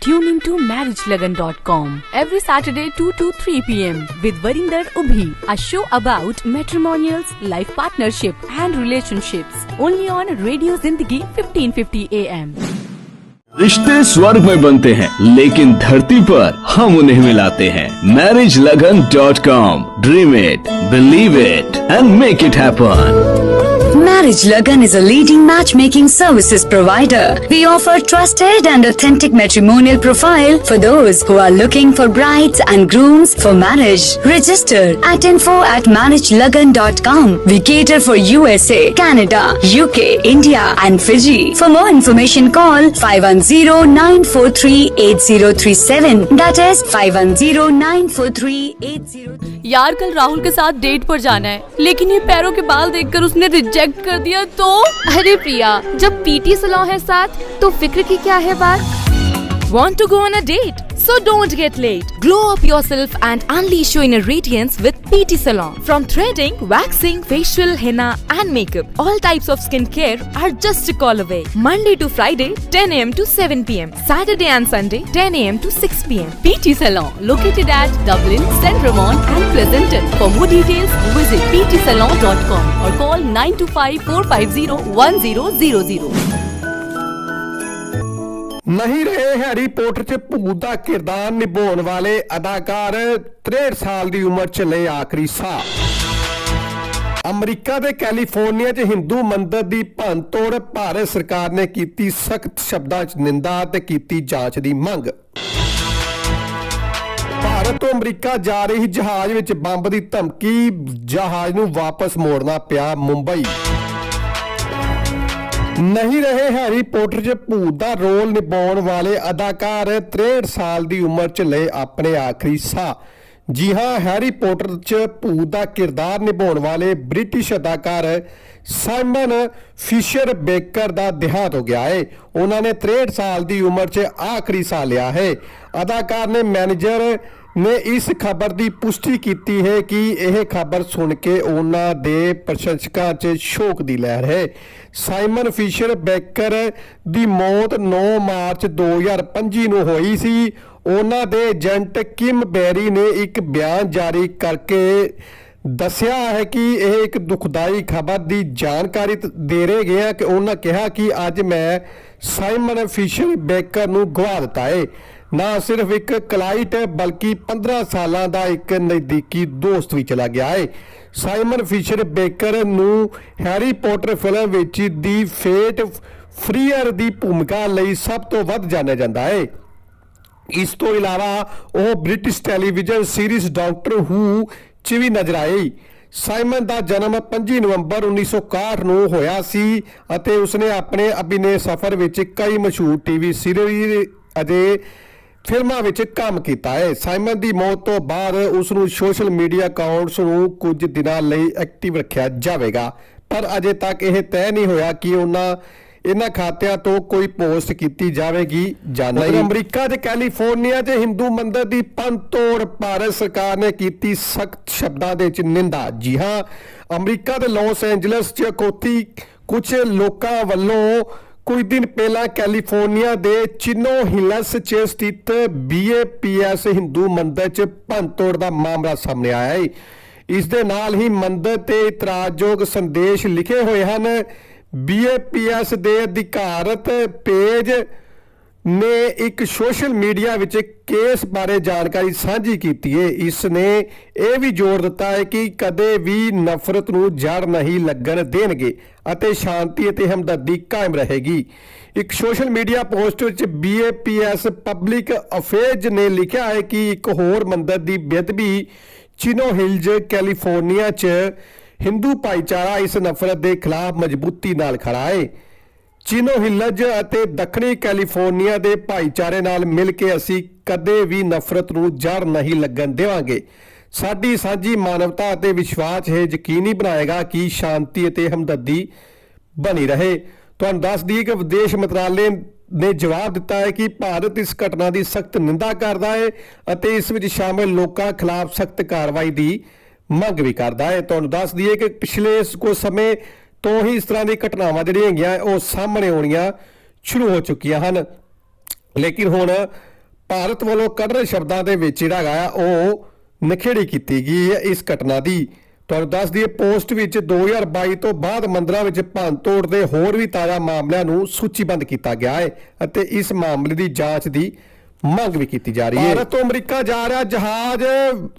Tune into marriagelagan.com every Saturday 2 to 3 p.m. with Varinder Ubhi, a show about matrimonials, life partnership and relationships. Only on Radio Zindagi 1550 AM. रिश्ते स्वर्ग में बनते हैं लेकिन धरती पर हम उन्हें मिलाते हैं marriage Lagan dot com dream it believe it and make it happen Marriage Lagan is a leading matchmaking services provider. We offer trusted and authentic matrimonial profile for those who are looking for brides and grooms for marriage. Register at info at marriagelagan.com. We cater for USA, Canada, UK, India and Fiji. For more information call 510-943-8037. That is 510-943-8037. यार कल राहुल के साथ date पर जाना है लेकिन ये पैरों के बाल देखकर उसने रिजेक्ट कर दिया तो अरे प्रिया जब पीटी सलॉन है साथ तो फिक्र की क्या है बात Want to go on a date? So don't get late. Glow up yourself and unleash your inner radiance with PT Salon. From threading, waxing, facial, henna, and makeup, all types of skincare are just a call away. Monday to Friday, 10 a.m. to 7 p.m. Saturday and Sunday, 10 a.m. to 6 p.m. PT Salon, located at Dublin, St. Ramon, and Pleasanton. For more details, visit ptsalon.com or call 925 450 1000. ਨਹੀਂ ਰਹੇ Harry Potter ਚ ਭੂਤ ਦਾ ਕਿਰਦਾਰ ਨਿਭਾਉਣ ਵਾਲੇ ਅਦਾਕਾਰ 63 ਸਾਲ ਦੀ ਉਮਰ ਚ ਲਏ ਆਖਰੀ ਸਾਹ। ਅਮਰੀਕਾ ਦੇ ਕੈਲੀਫੋਰਨੀਆ 'ਚ ਹਿੰਦੂ ਮੰਦਰ ਦੀ ਭੰਨਤੋੜ ਭਾਰਤ ਸਰਕਾਰ ਨੇ ਕੀਤੀ ਸਖਤ ਸ਼ਬਦਾਂ 'ਚ ਨਿੰਦਾ ਤੇ ਕੀਤੀ ਜਾਂਚ ਦੀ ਮੰਗ। ਭਾਰਤ ਤੋਂ ਅਮਰੀਕਾ ਜਾ ਰਹੀ ਜਹਾਜ਼ ਵਿੱਚ ਬੰਬ ਦੀ ਧਮਕੀ, ਜਹਾਜ਼ ਨੂੰ ਵਾਪਸ ਮੋੜਨਾ ਪਿਆ ਮੁੰਬਈ। ਨਹੀਂ ਰਹੇ ਹੈਰੀ ਪੋਟਰ 'ਚ ਭੂਤ ਦਾ ਰੋਲ ਨਿਭਾਉਣ ਵਾਲੇ ਅਦਾਕਾਰ 63 ਸਾਲ ਦੀ ਉਮਰ 'ਚ ਲਏ ਆਪਣੇ ਆਖਰੀ ਸਾਹ। ਜੀ ਹਾਂ, ਹੈਰੀ ਪੋਟਰ 'ਚ ਭੂਤ ਦਾ ਕਿਰਦਾਰ ਨਿਭਾਉਣ ਵਾਲੇ ਬ੍ਰਿਟਿਸ਼ ਅਦਾਕਾਰ ਸਾਈਮਨ ਫਿਸ਼ਰ ਬੇਕਰ ਦਾ ਦਿਹਾਂਤ ਹੋ ਗਿਆ ਹੈ ਉਹਨਾਂ ਨੇ 63 ਸਾਲ ਦੀ ਉਮਰ 'ਚ ਆਖਰੀ ਸਾਹ ਲਿਆ ਹੈ। ਅਦਾਕਾਰ ਨੇ ਮੈਨੇਜਰ ਨੇ ਇਸ ਖਬਰ ਦੀ ਪੁਸ਼ਟੀ ਕੀਤੀ ਹੈ ਕਿ ਇਹ ਖਬਰ ਸੁਣ ਕੇ ਉਹਨਾਂ ਦੇ ਪ੍ਰਸ਼ੰਸਕਾਂ 'ਚ ਸ਼ੋਕ ਦੀ ਲਹਿਰ ਹੈ। ਸਾਈਮਨ ਫਿਸ਼ਰ ਬੇਕਰ ਦੀ ਮੌਤ 9 ਮਾਰਚ 2025 ਨੂੰ ਹੋਈ ਸੀ। ਉਹਨਾਂ ਦੇ ਏਜੰਟ ਕਿਮ ਬੈਰੀ ਨੇ ਇੱਕ ਬਿਆਨ ਜਾਰੀ ਕਰਕੇ ਦੱਸਿਆ ਹੈ ਕਿ ਇਹ ਇੱਕ ਦੁਖਦਾਈ ਖਬਰ ਦੀ ਜਾਣਕਾਰੀ ਦੇ ਰਹੇ ਗਏ ਆ ਕਿ ਉਹਨਾਂ ਕਿਹਾ ਕਿ ਅੱਜ ਮੈਂ ਸਾਈਮਨ ਫਿਸ਼ਰ ਬੇਕਰ ਨੂੰ ਗਵਾ ਦਿੱਤਾ ਹੈ ਨਾ ਸਿਰਫ ਇੱਕ ਕਲਾਈਟ, ਬਲਕਿ 15 ਸਾਲਾਂ ਦਾ ਇੱਕ ਨਜ਼ਦੀਕੀ ਦੋਸਤ ਵੀ ਚਲਾ ਗਿਆ ਹੈ ਸਾਈਮਨ ਫਿਸ਼ਰ ਬੇਕਰ ਨੂੰ ਹੈਰੀ ਪੋਟਰ ਫਿਲਮ ਵਿੱਚ ਦੀ ਫੇਟ ਫਰੀਅਰ ਦੀ ਭੂਮਿਕਾ ਲਈ ਸਭ ਤੋਂ ਵੱਧ ਜਾਣਿਆ ਜਾਂਦਾ ਹੈ ਇਸ ਤੋਂ ਇਲਾਵਾ ਉਹ British television series Doctor Who 'ਚ ਵੀ ਨਜ਼ਰ ਆਈ ਸਾਈਮਨ ਦਾ ਜਨਮ 25 ਨਵੰਬਰ 1961 ਨੂੰ ਹੋਇਆ ਸੀ ਅਤੇ ਉਸਨੇ ਆਪਣੇ ਅਭਿਨੈ ਸਫ਼ਰ ਵਿੱਚ ਕਈ ਮਸ਼ਹੂਰ ਟੀਵੀ ਸੀਰੀਜ਼ ਅਤੇ ਫਿਲਮਾਂ ਵਿੱਚ ਕੰਮ ਕੀਤਾ ਹੈ। ਸਾਈਮਨ ਦੀ ਮੌਤ ਤੋਂ ਬਾਅਦ ਉਸ ਨੂੰ ਸੋਸ਼ਲ ਮੀਡੀਆ ਅਕਾਊਂਟਸ ਨੂੰ ਕੁਝ ਦਿਨਾਂ ਲਈ ਐਕਟਿਵ ਰੱਖਿਆ ਜਾਵੇਗਾ। ਪਰ ਅਜੇ ਤੱਕ ਇਹ ਤੈਅ ਨਹੀਂ ਹੋਇਆ ਕਿ ਉਹਨਾਂ ਇਹਨਾਂ ਖਾਤਿਆਂ ਤੋਂ ਕੋਈ ਪੋਸਟ ਕੀਤੀ ਜਾਵੇਗੀ ਜਾਂ ਨਹੀਂ। ਅਮਰੀਕਾ ਦੇ ਕੈਲੀਫੋਰਨੀਆ 'ਚ ਹਿੰਦੂ ਮੰਦਰ ਦੀ ਪੰਤੋੜ ਭਾਰਤ ਸਰਕਾਰ ਨੇ ਕੀਤੀ ਸਖਤ ਸ਼ਬਦਾਂ ਦੇ ਵਿੱਚ ਨਿੰਦਾ। ਜੀ ਹਾਂ, ਅਮਰੀਕਾ ਦੇ ਲਾਸ ਐਂਜਲਸ 'ਚ ਕੋਤੀ ਕੁਝ ਲੋਕਾਂ ਵੱਲੋਂ ਕੁਝ ਦਿਨ ਪਹਿਲਾਂ ਕੈਲੀਫੋਰਨੀਆ ਦੇ ਚਿਨੋ ਹਿਲਸ 'ਚ ਸਥਿਤ ਬੀਏਪੀਐਸ ਹਿੰਦੂ ਮੰਦਰ 'ਚ ਭੰਨਤੋੜ ਦਾ ਮਾਮਲਾ ਸਾਹਮਣੇ ਆਇਆ ਹੈ। ਇਸ ਦੇ ਨਾਲ ਹੀ ਮੰਦਰ ਤੇ ਇਤਰਾਜ਼ਯੋਗ ਸੰਦੇਸ਼ ਲਿਖੇ ਹੋਏ ਹਨ। ਬੀਏਪੀਐਸ ਦੇ ਅਧਿਕਾਰਤ ਪੇਜ ਨੇ ਇੱਕ ਸੋਸ਼ਲ ਮੀਡੀਆ ਵਿੱਚ ਕੇਸ ਬਾਰੇ ਜਾਣਕਾਰੀ ਸਾਂਝੀ ਕੀਤੀ ਹੈ ਇਸ ਨੇ ਇਹ ਵੀ ਜ਼ੋਰ ਦਿੱਤਾ ਹੈ ਕਿ ਕਦੇ ਵੀ ਨਫ਼ਰਤ ਨੂੰ ਜੜ ਨਹੀਂ ਲੱਗਣ ਦੇਣਗੇ ਅਤੇ ਸ਼ਾਂਤੀ ਅਤੇ ਹਮਦਰਦੀ ਕਾਇਮ ਰਹੇਗੀ। ਇੱਕ ਸੋਸ਼ਲ ਮੀਡੀਆ ਪੋਸਟ ਵਿੱਚ ਬੀਏਪੀਐਸ ਪਬਲਿਕ ਅਫੇਅਰਜ਼ ਨੇ ਲਿਖਿਆ ਹੈ ਕਿ ਇੱਕ ਹੋਰ ਮੰਦਰ ਦੀ ਬੇਅਦਬੀ ਚਿਨੋ ਹਿਲਜ਼ ਕੈਲੀਫੋਰਨੀਆ 'ਚ ਹਿੰਦੂ ਭਾਈਚਾਰਾ ਇਸ ਨਫ਼ਰਤ ਦੇ ਖਿਲਾਫ ਮਜ਼ਬੂਤੀ ਨਾਲ ਖੜਾ ਹੈ ਚਿਨੋ ਹਿਲਜ ਅਤੇ ਦੱਖਣੀ ਕੈਲੀਫੋਰਨੀਆ ਦੇ ਭਾਈਚਾਰੇ ਨਾਲ ਮਿਲ ਕੇ ਅਸੀਂ ਕਦੇ ਵੀ ਨਫ਼ਰਤ ਨੂੰ ਜੜ ਨਹੀਂ ਲੱਗਣ ਦੇਵਾਂਗੇ। ਸਾਡੀ ਸਾਂਝੀ ਮਾਨਵਤਾ ਅਤੇ ਵਿਸ਼ਵਾਸ ਇਹ ਯਕੀਨੀ ਬਣਾਏਗਾ ਕਿ ਸ਼ਾਂਤੀ ਅਤੇ ਹਮਦਰਦੀ ਬਣੀ ਰਹੇ। ਤੁਹਾਨੂੰ ਦੱਸ ਦਈਏ ਕਿ ਵਿਦੇਸ਼ ਮੰਤਰਾਲੇ ਨੇ ਜਵਾਬ ਦਿੱਤਾ ਹੈ ਕਿ ਭਾਰਤ ਇਸ ਘਟਨਾ ਦੀ ਸਖਤ ਨਿੰਦਾ ਕਰਦਾ ਹੈ ਅਤੇ ਇਸ ਵਿੱਚ ਸ਼ਾਮਲ ਲੋਕਾਂ ਖਿਲਾਫ ਸਖਤ ਕਾਰਵਾਈ ਦੀ ਮੰਗ ਵੀ ਕਰਦਾ ਹੈ। ਤੁਹਾਨੂੰ ਦੱਸ ਦਈਏ ਕਿ ਪਿਛਲੇ ਕੁਝ ਸਮੇਂ ਤੋਂ ਹੀ ਇਸ ਤਰ੍ਹਾਂ ਦੀ ਘਟਨਾਵਾਂ ਜਿਹੜੀਆਂ ਹੈਗੀਆਂ, ਉਹ ਸਾਹਮਣੇ ਆਉਣੀਆਂ ਸ਼ੁਰੂ ਹੋ ਚੁੱਕੀਆਂ ਹਨ। ਲੇਕਿਨ ਹੁਣ ਭਾਰਤ ਵੱਲੋਂ ਕੜਰੇ ਸ਼ਬਦਾਂ ਦੇ ਵਿੱਚ ਜਿਹੜਾ ਹੈਗਾ ਉਹ ਨਿਖੇੜੀ ਕੀਤੀ ਗਈ ਹੈ ਇਸ ਘਟਨਾ ਦੀ। ਤੁਹਾਨੂੰ ਦੱਸ ਦਈਏ, ਪੋਸਟ ਵਿੱਚ 2022 ਤੋਂ ਬਾਅਦ ਮੰਦਰਾਂ ਵਿੱਚ ਭੰਨਤੋੜ ਦੇ ਹੋਰ ਵੀ ਤਾਜ਼ਾ ਮਾਮਲਿਆਂ ਨੂੰ ਸੂਚੀਬੱਧ ਕੀਤਾ ਗਿਆ ਹੈ ਅਤੇ ਇਸ ਮਾਮਲੇ ਦੀ ਜਾਂਚ ਦੀ ਮੰਗ ਵੀ ਕੀਤੀ ਜਾ ਰਹੀ ਹੈ। ਭਾਰਤ ਤੋਂ ਅਮਰੀਕਾ ਜਾ ਰਿਹਾ ਜਹਾਜ਼,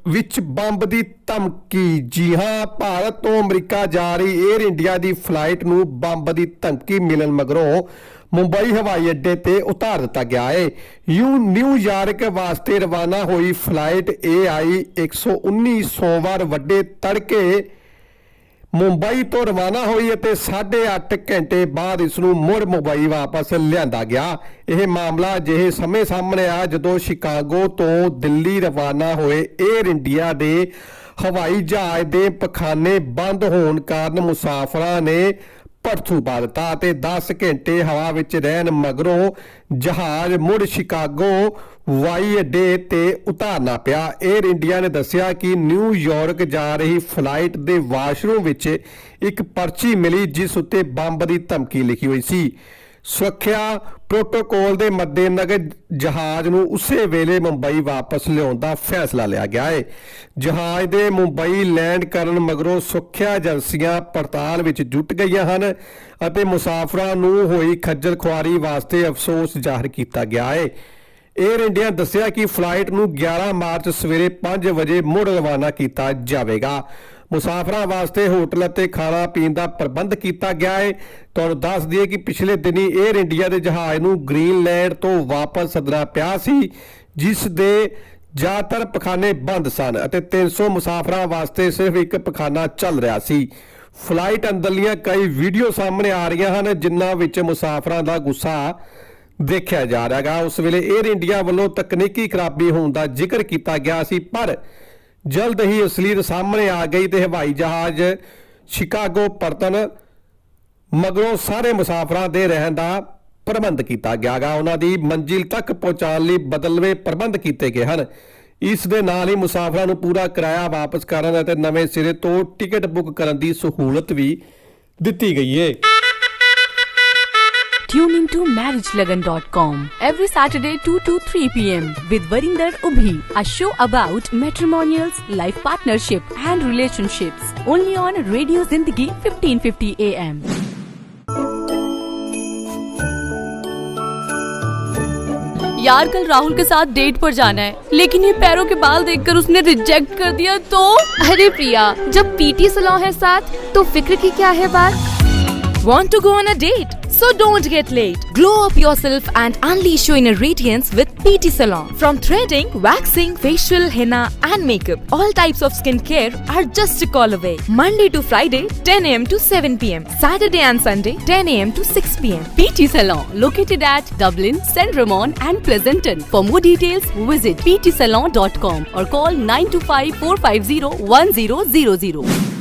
ਵਿੱਚ ਬੰਬ ਦੀ ਧਮਕੀ। ਜੀ ਹਾਂ, ਭਾਰਤ ਤੋਂ ਅਮਰੀਕਾ ਜਾ ਰਹੀ 에ਅਰ ਇੰਡੀਆ ਦੀ ਫਲਾਈਟ ਨੂੰ ਬੰਬ ਦੀ ਧਮਕੀ ਮਿਲਣ ਮਗਰੋਂ ਮੁੰਬਈ ਹਵਾਈ ਅੱਡੇ ਤੇ ਉਤਾਰ ਦਿੱਤਾ ਗਿਆ ਹੈ। ਯੂ ਨਿਊਯਾਰਕ ਵਾਸਤੇ ਰਵਾਨਾ ਹੋਈ ਫਲਾਈਟ AI 119 ਸੋਮਵਾਰ ਵੱਡੇ ਤੜਕੇ ਮੁੰਬਈ ਤੋਂ ਰਵਾਨਾ ਹੋਈ ਅਤੇ 8.5 ਘੰਟੇ ਬਾਅਦ ਇਸ ਨੂੰ ਮੁੜ ਮੁੰਬਈ ਵਾਪਸ ਲਿਆਂਦਾ ਗਿਆ। ਇਹ ਮਾਮਲਾ ਅਜਿਹੇ ਸਮੇਂ ਸਾਹਮਣੇ ਆ ਜਦੋਂ ਸ਼ਿਕਾਗੋ ਤੋਂ ਦਿੱਲੀ ਰਵਾਨਾ ਹੋਏ 에ਅਰ ਇੰਡੀਆ ਦੇ ਹਵਾਈ ਜਹਾਜ਼ ਦੇ ਪਖਾਨੇ ਬੰਦ ਹੋਣ ਕਾਰਨ ਮੁਸਾਫਰਾਂ ਨੇ ਭੜਥੂ ਪਾ ਦਿੱਤਾ ਅਤੇ 10 ਘੰਟੇ ਹਵਾ ਵਿੱਚ ਰਹਿਣ ਮਗਰੋਂ ਜਹਾਜ਼ ਮੁੜ ਸ਼ਿਕਾਗੋ ਵਾਈ ਅੱਡੇ ਤੇ ਉਤਾਰਨਾ ਪਿਆ। 에ਅਰ ਇੰਡੀਆ ਨੇ ਦੱਸਿਆ ਕਿ ਨਿਊਯਾਰਕ ਜਾ ਰਹੀ ਫਲਾਈਟ ਦੇ ਵਾਸ਼ਰੂਮ ਵਿੱਚ ਇੱਕ ਪਰਚੀ ਮਿਲੀ, ਜਿਸ ਉੱਤੇ ਬੰਬ ਦੀ ਧਮਕੀ ਲਿਖੀ ਹੋਈ ਸੀ। ਸੁਰੱਖਿਆ ਪ੍ਰੋਟੋਕੋਲ ਦੇ ਮੱਦੇਨਜ਼ਰ ਜਹਾਜ਼ ਨੂੰ ਉਸੇ ਵੇਲੇ ਮੁੰਬਈ ਵਾਪਸ ਲਿਆਉਣ ਦਾ ਫੈਸਲਾ ਲਿਆ ਗਿਆ ਹੈ। ਜਹਾਜ਼ ਦੇ ਮੁੰਬਈ ਲੈਂਡ ਕਰਨ ਮਗਰੋਂ ਸੁਰੱਖਿਆ ਏਜੰਸੀਆਂ ਪੜਤਾਲ ਵਿੱਚ ਜੁਟ ਗਈਆਂ ਹਨ ਅਤੇ ਮੁਸਾਫਰਾਂ ਨੂੰ ਹੋਈ ਖੱਜਲ ਖੁਆਰੀ ਵਾਸਤੇ ਅਫਸੋਸ ਜ਼ਾਹਰ ਕੀਤਾ ਗਿਆ ਹੈ। 에ਅਰ ਇੰਡੀਆ ਦੱਸਿਆ ਕਿ ਫਲਾਈਟ ਨੂੰ 11 ਮਾਰਚ ਸਵੇਰੇ 5 ਵਜੇ ਮੁੜ ਰਵਾਨਾ ਕੀਤਾ ਜਾਵੇਗਾ। ਮੁਸਾਫਰਾਂ ਵਾਸਤੇ ਹੋਟਲ ਅਤੇ ਖਾਣਾ ਪੀਣ ਦਾ ਪ੍ਰਬੰਧ ਕੀਤਾ ਗਿਆ ਹੈ। ਤੁਹਾਨੂੰ ਦੱਸ ਦਈਏ ਕਿ ਪਿਛਲੇ ਦਿਨੀ 에ਅਰ ਇੰਡੀਆ ਦੇ ਜਹਾਜ਼ ਨੂੰ ਗ੍ਰੀਨਲੈਂਡ ਤੋਂ ਵਾਪਸ ਸੱਦਣਾ ਪਿਆ ਸੀ, ਜਿਸ ਦੇ ਜ਼ਿਆਦਾਤਰ ਪਖਾਨੇ ਬੰਦ ਸਨ ਅਤੇ 300 ਮੁਸਾਫਰਾਂ ਵਾਸਤੇ ਸਿਰਫ ਇੱਕ ਪਖਾਨਾ ਚੱਲ ਰਿਹਾ ਸੀ। ਫਲਾਈਟ ਅੰਦਰਲੀਆਂ ਕਈ ਵੀਡੀਓ ਸਾਹਮਣੇ ਆ ਰਹੀਆਂ ਹਨ, ਜਿਨ੍ਹਾਂ ਵਿੱਚ ਮੁਸਾਫਰਾਂ ਦਾ ਗੁੱਸਾ ਦੇਖਿਆ ਜਾ ਰਿਹਾ ਹੈਗਾ। ਉਸ ਵੇਲੇ 에ਅਰ ਇੰਡੀਆ ਵੱਲੋਂ ਤਕਨੀਕੀ ਖਰਾਬੀ ਹੋਣ ਦਾ ਜ਼ਿਕਰ ਕੀਤਾ ਗਿਆ ਸੀ, ਪਰ ਜਲਦ ਹੀ ਅਸਲੀਤ ਸਾਹਮਣੇ ਆ ਗਈ ਤੇ ਹਵਾਈ ਜਹਾਜ਼ ਸ਼ਿਕਾਗੋ ਪਰਤਨ ਮਗਰੋਂ ਸਾਰੇ ਮੁਸਾਫਰਾਂ ਦੇ ਰਹਿਣ ਦਾ ਪ੍ਰਬੰਧ ਕੀਤਾ ਗਿਆ ਗਾ ਉਹਨਾਂ ਦੀ ਮੰਜ਼ਿਲ ਤੱਕ ਪਹੁੰਚਾਉਣ ਲਈ ਬਦਲਵੇਂ ਪ੍ਰਬੰਧ ਕੀਤੇ ਗਏ ਹਨ। ਇਸ ਦੇ ਨਾਲ ਹੀ ਮੁਸਾਫਰਾਂ ਨੂੰ ਪੂਰਾ ਕਿਰਾਇਆ ਵਾਪਸ ਕਰਨ ਅਤੇ ਨਵੇਂ ਸਿਰੇ ਤੋਂ ਟਿਕਟ ਬੁੱਕ ਕਰਨ ਦੀ ਸਹੂਲਤ ਵੀ ਦਿੱਤੀ ਗਈ ਹੈ Tune into marriagelagan.com every Saturday 2 to 3 p.m. with Varinder Ubhi, a show about matrimonials, life partnership and relationships. Only on Radio Zindagi 1550 AM. यार कल राहुल के साथ डेट पर जाना है लेकिन ये पैरों के बाल देखकर उसने रिजेक्ट कर दिया तो अरे प्रिया जब पीटी सलॉ है साथ तो फ़िक्र की क्या है बात Want to go on a date? So don't get late. Glow up yourself and unleash your inner radiance with PT Salon. From threading, waxing, facial, henna, and makeup, all types of skincare are just a call away. Monday to Friday, 10 a.m. to 7 p.m. Saturday and Sunday, 10 a.m. to 6 p.m. PT Salon, located at Dublin, St. Ramon and Pleasanton. For more details, visit ptsalon.com or call 925 450 1000.